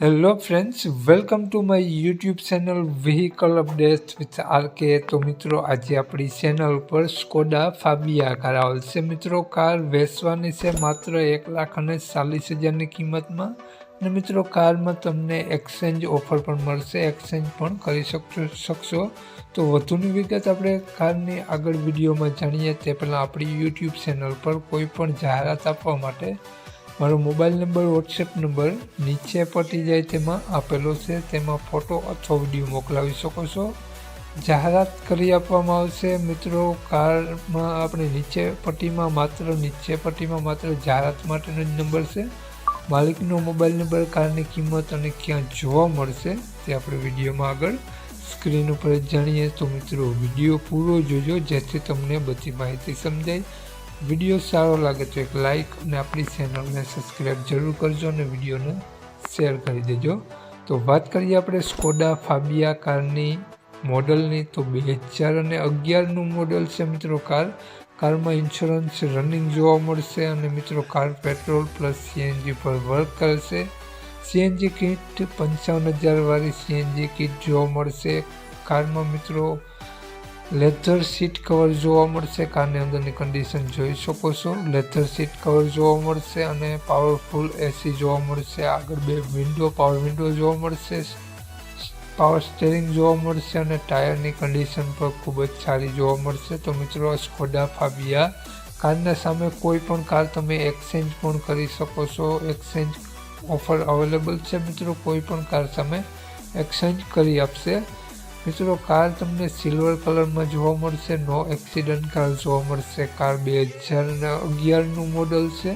Hello friends welcome to my YouTube channel vehicle update with RK તો મિત્રો, આજે આપણી ચેનલ પર સ્કોડા ફાબિયા કાર આવશે મિત્રો કાર વેચવાની છે માત્ર એક લાખ અને ચાલીસ હજારની કિંમતમાં. અને મિત્રો, કારમાં તમને એક્સચેન્જ ઓફર પણ મળશે. એક્સચેન્જ પણ કરી શકશો શકશો. તો વધુની વિગત આપણે કારની આગળ વિડીયોમાં જાણીએ. તે પહેલાં આપણી યુટ્યુબ ચેનલ પર કોઈ પણ જાહેરાત આપવા માટે મારો મોબાઈલ નંબર વોટ્સએપ નંબર નીચે પટી જાય તેમાં આપેલો છે. તેમાં ફોટો અથવા વીડિયો મોકલાવી શકો છો. જાહેરાત કરી આપવામાં આવશે. મિત્રો, કારમાં આપણે નીચે પટ્ટીમાં માત્ર, નીચે પટ્ટીમાં માત્ર જાહેરાત માટેનો જ નંબર છે. માલિકનો મોબાઈલ નંબર, કારની કિંમત અને ક્યાં જોવા મળશે તે આપણે વિડીયોમાં આગળ સ્ક્રીન ઉપર જાણીએ. તો મિત્રો, વીડિયો પૂરો જોજો, જેથી તમને બધી માહિતી સમજાય. વીડિયો સારો લાગે તો એક લાઇક અને આપણી ચેનલને સબસ્ક્રાઈબ જરૂર કરજો અને વિડીયોને શેર કરી દેજો. તો વાત કરીએ આપણે સ્કોડા ફાબિયા કારની મોડલની. તો બે હજાર અને અગિયારનું મોડલ છે મિત્રો કાર. કારમાં ઇન્સ્યોરન્સ રનિંગ જોવા મળશે અને મિત્રો કાર પેટ્રોલ પ્લસ સીએનજી પર વર્ક કરશે. સીએનજી કિટ પંચાવન હજારવાળી સીએનજી કિટ જોવા મળશે. કારમાં મિત્રો લેધર સીટ કવર જોવા મળશે. કારની અંદરની કન્ડિશન જોઈ શકો છો. લેધર સીટ કવર જોવા મળશે અને પાવરફુલ એસી જોવા મળશે. આગળ બે વિન્ડો પાવર વિન્ડો જોવા મળશે. પાવર સ્ટેરિંગ જોવા મળશે અને ટાયરની કન્ડિશન પણ ખૂબ જ સારી જોવા મળશે. તો મિત્રો સ્કોડા ફાબિયા કારના સામે કોઈ પણ કાર તમે એક્સચેન્જ પણ કરી શકો છો. એક્સચેન્જ ઓફર અવેલેબલ છે મિત્રો. કોઈ પણ કાર સામે એક્સચેન્જ કરી આપશે. મિત્રો, કાર તમને સિલ્વર કલરમાં જોવા મળશે, નો એક્સિડન્ટ કાર જોવા મળશે. કાર બે હજાર અગિયારનું મોડલ છે.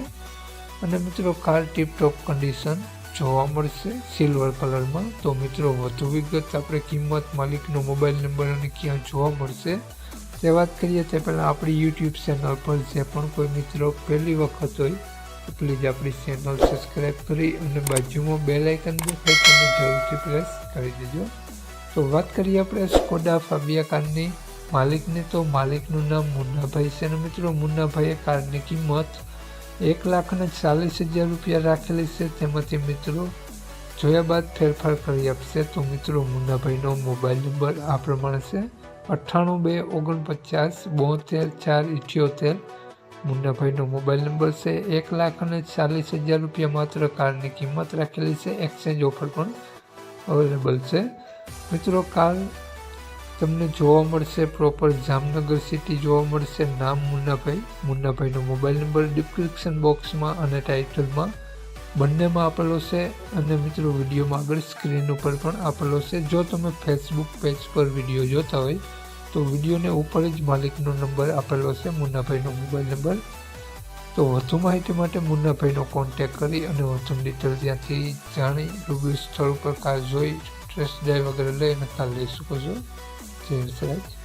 અને મિત્રો, કાર ટીપટોપ કન્ડિશન જોવા મળશે સિલ્વર કલરમાં. તો મિત્રો, વધુ વિગત આપણે કિંમત, માલિકનો મોબાઈલ નંબર અને ક્યાં જોવા મળશે. તે વાત કરીએ તે પહેલાં આપણી યુટ્યુબ ચેનલ પર જે પણ કોઈ મિત્રો પહેલી વખત હોય, તો પ્લીઝ આપણી ચેનલ સબસ્ક્રાઈબ કરી અને બાજુમાં બે લાઇકન દેખાય તમે જરૂરથી પ્રેસ કરી દેજો. તો વાત કરીએ આપણે સ્કોડા ફાબિયા કારની માલિકની તો માલિકનું નામ મુન્નાભાઈ છે અને મિત્રો, મુન્નાભાઈએ કારની કિંમત એક લાખને ચાલીસ હજાર રૂપિયા રાખેલી છે. તેમાંથી મિત્રો જોયા બાદ ફેરફાર કરી આપશે. તો મિત્રો મુન્નાભાઈનો મોબાઈલ નંબર આ પ્રમાણે છે. અઠ્ઠાણું બે ઓગણપચાસ બોતેર ચાર ઇઠ્યોતેર. મુન્નાભાઈનો મોબાઈલ નંબર છે એક લાખ અને ચાલીસ હજાર રૂપિયા. માત્ર કારની કિંમત રાખેલી છે. એક્સચેન્જ ઓફર પણ અવેલેબલ છે. મિત્રો, કાલ તમને જોવા મળશે પ્રોપર જામનગર સિટી જોવા મળશે નામ મુન્નાભાઈ. મુન્નાભાઈનો મોબાઈલ નંબર ડિસ્ક્રિપ્શન બોક્સમાં અને ટાઇટલમાં બંનેમાં આપેલો છે. અને મિત્રો, વિડીયોમાં આગળ સ્ક્રીન ઉપર પણ આપેલો છે. જો તમે ફેસબુક પેજ પર વીડિયો જોતા હોય, તો વિડીયોને ઉપર જ માલિકનો નંબર આપેલો છે, મુન્નાભાઈનો મોબાઈલ નંબર તો વધુ માહિતી માટે મુન્નાભાઈનો કોન્ટેક કરી અને વધુ ડિટેલ ત્યાંથી જાણી, રૂબરૂ સ્થળ ઉપર કાર જોઈ ટેસ્ટ ડ્રાઈવ વગેરે લઈને કાલ લઈ શકો છો જય સરાજ